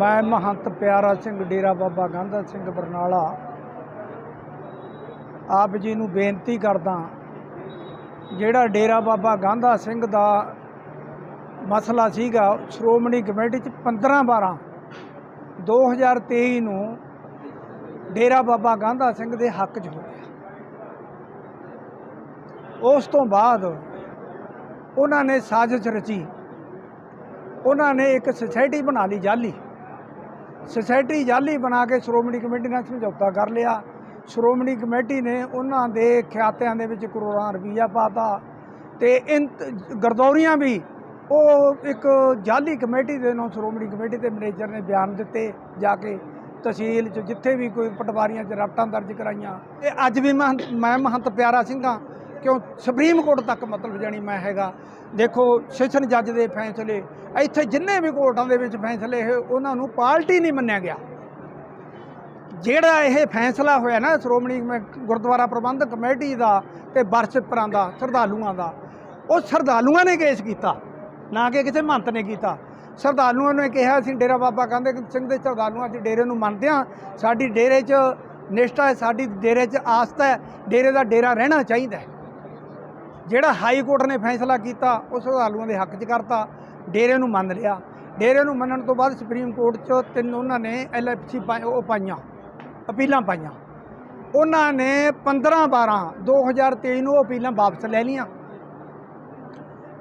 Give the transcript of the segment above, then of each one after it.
ਮੈਂ ਮਹੰਤ ਪਿਆਰਾ ਸਿੰਘ, ਡੇਰਾ ਬਾਬਾ ਗਾਂਧਾ ਸਿੰਘ ਬਰਨਾਲਾ। ਆਪ ਜੀ ਨੂੰ ਬੇਨਤੀ ਕਰਦਾ ਜਿਹੜਾ ਡੇਰਾ ਬਾਬਾ ਗਾਂਧਾ ਸਿੰਘ ਦਾ ਮਸਲਾ ਸੀਗਾ, ਸ਼੍ਰੋਮਣੀ ਕਮੇਟੀ ਚ 15 12 2023 ਨੂੰ ਡੇਰਾ ਬਾਬਾ ਗਾਂਧਾ ਸਿੰਘ ਦੇ ਹੱਕ 'ਚ ਹੋ ਗਿਆ। ਉਸ ਤੋਂ ਬਾਅਦ ਉਹਨਾਂ ਨੇ ਸਾਜ਼ਿਸ਼ ਰਚੀ, ਉਹਨਾਂ ਨੇ ਇੱਕ ਸੁਸਾਇਟੀ ਬਣਾ ਲਈ ਜਾਲੀ। ਸੋਸਾਇਟੀ ਜਾਲੀ ਬਣਾ ਕੇ ਸ਼੍ਰੋਮਣੀ ਕਮੇਟੀ ਨਾਲ ਸਮਝੌਤਾ ਕਰ ਲਿਆ। ਸ਼੍ਰੋਮਣੀ ਕਮੇਟੀ ਨੇ ਉਹਨਾਂ ਦੇ ਖਾਤਿਆਂ ਦੇ ਵਿੱਚ ਕਰੋੜਾਂ ਰੁਪਈਆ ਪਾਤਾ ਤੇ ਇਨ ਗਰਦੌਰੀਆਂ ਵੀ ਉਹ ਇੱਕ ਜਾਲੀ ਕਮੇਟੀ ਦੇ ਨੂੰ ਸ਼੍ਰੋਮਣੀ ਕਮੇਟੀ ਦੇ ਮੈਨੇਜਰ ਨੇ ਬਿਆਨ ਦਿੱਤੇ ਜਾ ਕੇ ਤਹਿਸੀਲ 'ਚ ਜਿੱਥੇ ਵੀ ਕੋਈ ਪਟਵਾਰੀਆਂ 'ਚ ਰਾਪਟਾਂ ਦਰਜ ਕਰਾਈਆਂ। ਤੇ ਅੱਜ ਵੀ ਮੈਂ ਮੈਂ ਮਹੰਤ ਪਿਆਰਾ ਸਿੰਘਾਂ ਕਿਉਂ? ਸੁਪਰੀਮ ਕੋਰਟ ਤੱਕ ਮਤਲਬ ਜਾਣੀ ਮੈਂ ਹੈਗਾ। ਦੇਖੋ, ਸੈਸ਼ਨ ਜੱਜ ਦੇ ਫੈਸਲੇ, ਇੱਥੇ ਜਿੰਨੇ ਵੀ ਕੋਰਟਾਂ ਦੇ ਵਿੱਚ ਫੈਸਲੇ ਹੋਏ ਉਹਨਾਂ ਨੂੰ ਪਾਰਟੀ ਨਹੀਂ ਮੰਨਿਆ ਗਿਆ। ਜਿਹੜਾ ਇਹ ਫੈਸਲਾ ਹੋਇਆ ਨਾ, ਸ਼੍ਰੋਮਣੀ ਗੁਰਦੁਆਰਾ ਪ੍ਰਬੰਧਕ ਕਮੇਟੀ ਦਾ ਤੇ ਵਰਸਪਰਾਂ ਦਾ, ਸ਼ਰਧਾਲੂਆਂ ਦਾ, ਉਹ ਸ਼ਰਧਾਲੂਆਂ ਨੇ ਕੇਸ ਕੀਤਾ, ਨਾ ਕਿ ਕਿਸੇ ਮਹੰਤ ਨੇ ਕੀਤਾ। ਸ਼ਰਧਾਲੂਆਂ ਨੇ ਕਿਹਾ, ਅਸੀਂ ਡੇਰਾ ਬਾਬਾ ਕਹਿੰਦੇ ਸਿੰਘ ਦੇ ਸ਼ਰਧਾਲੂਆਂ 'ਚ ਡੇਰੇ ਨੂੰ ਮੰਨਦੇ ਹਾਂ। ਸਾਡੀ ਡੇਰੇ 'ਚ ਨਿਸ਼ਠਾ ਹੈ, ਸਾਡੀ ਡੇਰੇ 'ਚ ਆਸਥਾ ਹੈ, ਡੇਰੇ ਦਾ ਡੇਰਾ ਰਹਿਣਾ ਚਾਹੀਦਾ ਹੈ। ਜਿਹੜਾ ਹਾਈ ਕੋਰਟ ਨੇ ਫੈਸਲਾ ਕੀਤਾ, ਉਹ ਸ਼ਰਧਾਲੂਆਂ ਦੇ ਹੱਕ 'ਚ ਕਰਤਾ, ਡੇਰੇ ਨੂੰ ਮੰਨ ਲਿਆ। ਡੇਰੇ ਨੂੰ ਮੰਨਣ ਤੋਂ ਬਾਅਦ ਸੁਪਰੀਮ ਕੋਰਟ 'ਚ ਤਿੰਨ ਉਹਨਾਂ ਨੇ ਐਲਐਫਸੀ ਉਹ ਪਾਈਆਂ, ਅਪੀਲਾਂ ਪਾਈਆਂ। ਉਹਨਾਂ ਨੇ 15 12 2023 ਨੂੰ ਉਹ ਅਪੀਲਾਂ ਵਾਪਸ ਲੈ ਲਈਆਂ।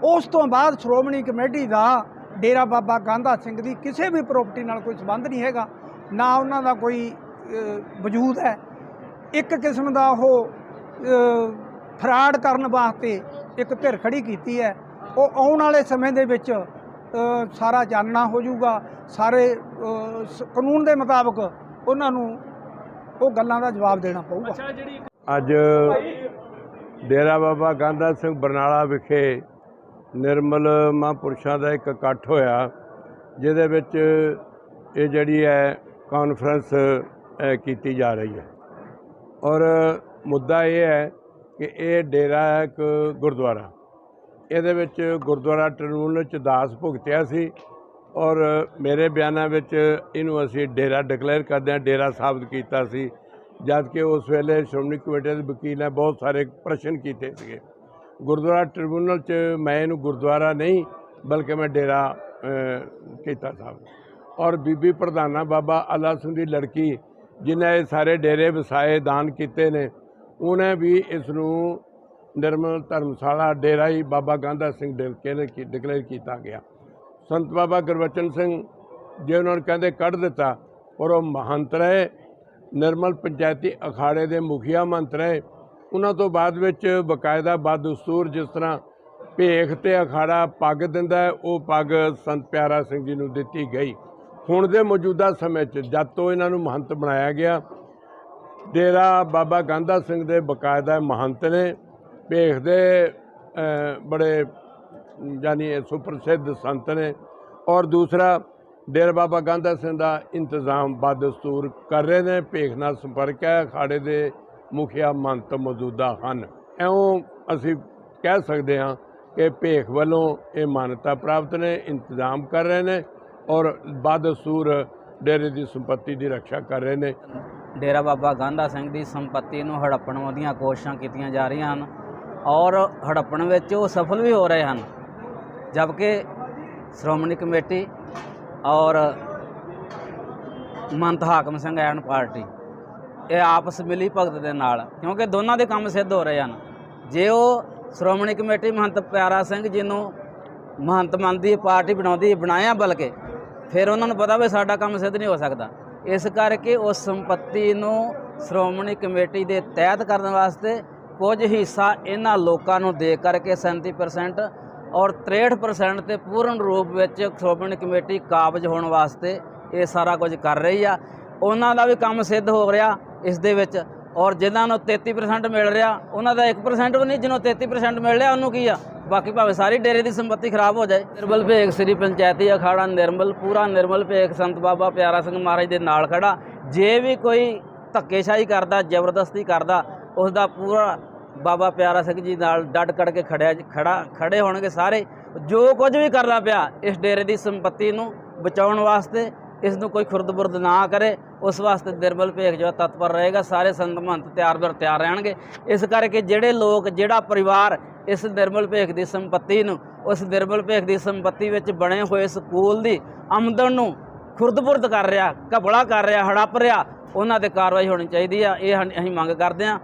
ਉਸ ਤੋਂ ਬਾਅਦ ਸ਼੍ਰੋਮਣੀ ਕਮੇਟੀ ਦਾ ਡੇਰਾ ਬਾਬਾ ਗਾਂਧਾ ਸਿੰਘ ਦੀ ਕਿਸੇ ਵੀ ਪ੍ਰਾਪਰਟੀ ਨਾਲ ਕੋਈ ਸੰਬੰਧ ਨਹੀਂ ਹੈਗਾ, ਨਾ ਉਹਨਾਂ ਦਾ ਕੋਈ ਵਜੂਦ ਹੈ। ਇੱਕ ਕਿਸਮ ਦਾ ਉਹ ਫਰਾਡ ਕਰਨ ਵਾਸਤੇ ਇੱਕ ਧਿਰ ਖੜੀ ਕੀਤੀ ਹੈ। ਉਹ ਆਉਣ ਵਾਲੇ ਸਮੇਂ ਦੇ ਵਿੱਚ ਸਾਰਾ ਜਾਣਨਾ ਹੋ ਜਾਊਗਾ। ਸਾਰੇ ਕਾਨੂੰਨ ਦੇ ਮੁਤਾਬਕ ਉਹਨਾਂ ਨੂੰ ਉਹ ਗੱਲਾਂ ਦਾ ਜਵਾਬ ਦੇਣਾ ਪਊਗਾ। ਅੱਜ ਡੇਰਾ ਬਾਬਾ ਗਾਂਧਾ ਸਿੰਘ ਬਰਨਾਲਾ ਵਿਖੇ ਨਿਰਮਲ ਮਹਾਂਪੁਰਸ਼ਾਂ ਦਾ ਇੱਕ ਇਕੱਠ ਹੋਇਆ ਜਿਹਦੇ ਵਿੱਚ ਇਹ ਜਿਹੜੀ ਹੈ ਕਾਨਫਰੰਸ ਕੀਤੀ ਜਾ ਰਹੀ ਹੈ। ਔਰ ਮੁੱਦਾ ਇਹ ਹੈ ਕਿ ਇਹ ਡੇਰਾ ਹੈ ਇੱਕ ਗੁਰਦੁਆਰਾ। ਇਹਦੇ ਵਿੱਚ ਗੁਰਦੁਆਰਾ ਟ੍ਰਿਬਿਊਨਲ ਚ ਦਾਸ ਭੁਗਤਿਆ ਸੀ ਔਰ ਮੇਰੇ ਬਿਆਨਾਂ ਵਿੱਚ ਇਹਨੂੰ ਅਸੀਂ ਡੇਰਾ ਡਿਕਲੇਅਰ ਕਰਦੇ ਹਾਂ, ਡੇਰਾ ਸਾਬਤ ਕੀਤਾ ਸੀ। ਜਦ ਕਿ ਉਸ ਵੇਲੇ ਸ਼੍ਰੋਮਣੀ ਕਮੇਟੀ ਦੇ ਵਕੀਲ ਨੇ ਬਹੁਤ ਸਾਰੇ ਪ੍ਰਸ਼ਨ ਕੀਤੇ ਸੀਗੇ। ਗੁਰਦੁਆਰਾ ਟ੍ਰਿਬਿਊਨਲ 'ਚ ਮੈਂ ਇਹਨੂੰ ਗੁਰਦੁਆਰਾ ਨਹੀਂ, ਬਲਕਿ ਮੈਂ ਡੇਰਾ ਕੀਤਾ ਸਾਬਤ ਔਰ ਬੀਬੀ ਪ੍ਰਧਾਨਾ ਬਾਬਾ ਅੱਲਾ ਸਿੰਘ ਦੀ ਲੜਕੀ, ਜਿਨ੍ਹਾਂ ਇਹ ਸਾਰੇ ਡੇਰੇ ਵਸਾਏ, ਦਾਨ ਕੀਤੇ ਨੇ ਉਹਨੇ ਵੀ ਇਸ ਨੂੰ ਨਿਰਮਲ ਧਰਮਸ਼ਾਲਾ ਡੇਰਾ ਹੀ ਬਾਬਾ ਗਾਂਧਾ ਸਿੰਘ ਡਿਕਲੇਅਰ ਕੀ- ਡਿਕਲੇਅਰ ਕੀਤਾ ਗਿਆ। ਸੰਤ ਬਾਬਾ ਗੁਰਬਚਨ ਸਿੰਘ ਜੇ ਉਹਨਾਂ ਨੂੰ ਕਹਿੰਦੇ ਕੱਢ ਦਿੱਤਾ, ਔਰ ਉਹ ਮਹੰਤ ਰਹੇ, ਨਿਰਮਲ ਪੰਚਾਇਤੀ ਅਖਾੜੇ ਦੇ ਮੁਖੀਆ ਮੰਤ ਰਹੇ, ਉਹਨਾਂ ਤੋਂ ਬਾਅਦ ਵਿੱਚ ਬਕਾਇਦਾ ਬਦਸਤੂਰ ਜਿਸ ਤਰ੍ਹਾਂ ਭੇਖ ਤੇ ਅਖਾੜਾ ਪੱਗ ਦਿੰਦਾ ਉਹ ਪੱਗ ਸੰਤ ਪਿਆਰਾ ਸਿੰਘ ਜੀ ਨੂੰ ਦਿੱਤੀ ਗਈ। ਹੁਣ ਦੇ ਮੌਜੂਦਾ ਸਮੇਂ 'ਚ ਜਦ ਤੋਂ ਇਹਨਾਂ ਨੂੰ ਮਹੰਤ ਬਣਾਇਆ ਗਿਆ ਡੇਰਾ ਬਾਬਾ ਗਾਂਧਾ ਸਿੰਘ ਦੇ ਬਕਾਇਦਾ ਮਹੰਤ ਨੇ ਭੇਖ ਦੇ ਬੜੇ, ਯਾਨੀ ਇਹ ਸੁਪ੍ਰਸਿੱਧ ਸੰਤ ਨੇ ਔਰ ਦੂਸਰਾ ਡੇਰਾ ਬਾਬਾ ਗਾਂਧਾ ਸਿੰਘ ਦਾ ਇੰਤਜ਼ਾਮ ਬਦਸਤੂਰ ਕਰ ਰਹੇ ਨੇ, ਭੇਖ ਨਾਲ ਸੰਪਰਕ ਹੈ, ਅਖਾੜੇ ਦੇ ਮੁਖੀਆ ਮੰਤ ਮੌਜੂਦਾ ਹਨ। ਐਉਂ ਅਸੀਂ ਕਹਿ ਸਕਦੇ ਹਾਂ ਕਿ ਭੇਖ ਵੱਲੋਂ ਇਹ ਮਾਨਤਾ ਪ੍ਰਾਪਤ ਨੇ, ਇੰਤਜ਼ਾਮ ਕਰ ਰਹੇ ਨੇ ਔਰ ਬਦਸਤੂਰ ਡੇਰੇ ਦੀ ਸੰਪਤੀ ਦੀ ਰੱਖਿਆ ਕਰ ਰਹੇ ਨੇ। ਡੇਰਾ ਬਾਬਾ ਗਾਂਧਾ ਸਿੰਘ ਦੀ ਸੰਪਤੀ ਨੂੰ ਹੜੱਪਣ ਦੀਆਂ ਕੋਸ਼ਿਸ਼ਾਂ ਕੀਤੀਆਂ ਜਾ ਰਹੀਆਂ ਹਨ ਔਰ ਹੜੱਪਣ ਵਿੱਚ ਉਹ ਸਫਲ ਵੀ ਹੋ ਰਹੇ ਹਨ। ਜਦਕਿ ਸ਼੍ਰੋਮਣੀ ਕਮੇਟੀ ਔਰ ਮੰਤ ਹਾਕਮ ਸਿੰਘ ਐਨ ਪਾਰਟੀ, ਇਹ ਆਪਸ ਮਿਲੀ ਭਗਤ ਦੇ ਨਾਲ, ਕਿਉਂਕਿ ਦੋਨਾਂ ਦੇ ਕੰਮ ਸਿੱਧ ਹੋ ਰਹੇ ਹਨ। ਜੇ ਉਹ ਸ਼੍ਰੋਮਣੀ ਕਮੇਟੀ ਮਹੰਤ ਪਿਆਰਾ ਸਿੰਘ ਜੀ ਨੂੰ ਮਹੰਤ ਮੰਨਦੀ ਪਾਰਟੀ ਬਣਾਉਂਦੀ, ਬਣਾਇਆ ਬਲਕਿ ਫਿਰ ਉਹਨਾਂ ਨੂੰ ਪਤਾ ਵੀ ਸਾਡਾ ਕੰਮ ਸਿੱਧ ਨਹੀਂ ਹੋ ਸਕਦਾ। ਇਸ ਕਰਕੇ ਉਸ ਸੰਪਤੀ ਨੂੰ ਸ਼੍ਰੋਮਣੀ ਕਮੇਟੀ ਦੇ ਤਹਿਤ ਕਰਨ ਵਾਸਤੇ ਕੁਝ ਹਿੱਸਾ ਇਹਨਾਂ ਲੋਕਾਂ ਨੂੰ ਦੇ ਕਰਕੇ 37% ਔਰ 63% ਤੇ ਪੂਰਨ ਰੂਪ ਵਿੱਚ ਸ਼੍ਰੋਮਣੀ ਕਮੇਟੀ ਕਾਬਜ ਹੋਣ ਵਾਸਤੇ ਇਹ ਸਾਰਾ ਕੁਝ ਕਰ ਰਹੀ ਆ। ਉਹਨਾਂ ਦਾ ਵੀ ਕੰਮ ਸਿੱਧ ਹੋ ਰਿਹਾ ਇਸ ਦੇ ਵਿੱਚ। ਔਰ ਜਿਨ੍ਹਾਂ ਨੂੰ 33% ਮਿਲ ਰਿਹਾ, ਉਹਨਾਂ ਦਾ 1% ਵੀ ਨਹੀਂ, ਜਿਹਨੂੰ 33% ਮਿਲ ਰਿਹਾ, ਉਹਨੂੰ ਕੀ ਆ? ਬਾਕੀ ਭਾਵੇਂ ਸਾਰੀ ਡੇਰੇ ਦੀ ਸੰਪਤੀ ਖਰਾਬ ਹੋ ਜਾਏ। ਨਿਰਮਲ ਭੇਖ, ਸ੍ਰੀ ਪੰਚਾਇਤੀ ਅਖਾੜਾ, ਨਿਰਮਲ, ਪੂਰਾ ਨਿਰਮਲ ਭੇਖ, ਸੰਤ ਬਾਬਾ ਪਿਆਰਾ ਸਿੰਘ ਮਹਾਰਾਜ ਦੇ ਨਾਲ ਖੜਾ। ਜੇ ਵੀ ਕੋਈ ਧੱਕੇਸ਼ਾਹੀ ਕਰਦਾ, ਜ਼ਬਰਦਸਤੀ ਕਰਦਾ ਉਸ ਦਾ ਪੂਰਾ ਬਾਬਾ ਪਿਆਰਾ ਸਿੰਘ ਜੀ ਨਾਲ ਡਟ ਕੜ ਕੇ ਖੜਿਆ ਖੜਾ, ਖੜੇ ਹੋਣਗੇ ਸਾਰੇ। ਜੋ ਕੁਝ ਵੀ ਕਰਨਾ ਪਿਆ, ਇਸ ਡੇਰੇ ਦੀ ਸੰਪਤੀ ਨੂੰ ਬਚਾਉਣ ਵਾਸਤੇ ਇਸ ਨੂੰ ਕੋਈ ਖੁਰਦ-ਬੁਰਦ ਨਾ ਕਰੇ, ਉਸ ਵਾਸਤੇ ਨਿਰਮਲ ਭੇਖ ਜੋ ਤਤਪਰ ਰਹੇਗਾ, ਸਾਰੇ ਸੰਤ ਮਹੰਤ ਤਿਆਰ ਬਰ ਤਿਆਰ ਰਹਿਣਗੇ। ਇਸ ਕਰਕੇ ਜਿਹੜੇ ਲੋਕ, ਜਿਹੜਾ ਪਰਿਵਾਰ ਇਸ ਨਿਰਮਲ ਭੇਖ ਦੀ ਸੰਪਤੀ ਨੂੰ, ਉਸ ਨਿਰਮਲ ਭੇਖ ਦੀ ਸੰਪਤੀ ਵਿੱਚ ਬਣੇ ਹੋਏ ਸਕੂਲ ਦੀ ਆਮਦਨ ਨੂੰ ਖੁਰਦਬੁਰਦ ਕਰ ਰਿਹਾ, ਘਬਲਾ ਕਰ ਰਿਹਾ, ਹੜੱਪ ਰਿਹਾ, ਉਹਨਾਂ ਤੇ ਕਾਰਵਾਈ ਹੋਣੀ ਚਾਹੀਦੀ ਆ, ਇਹ ਅਸੀਂ ਮੰਗ ਕਰਦੇ ਆ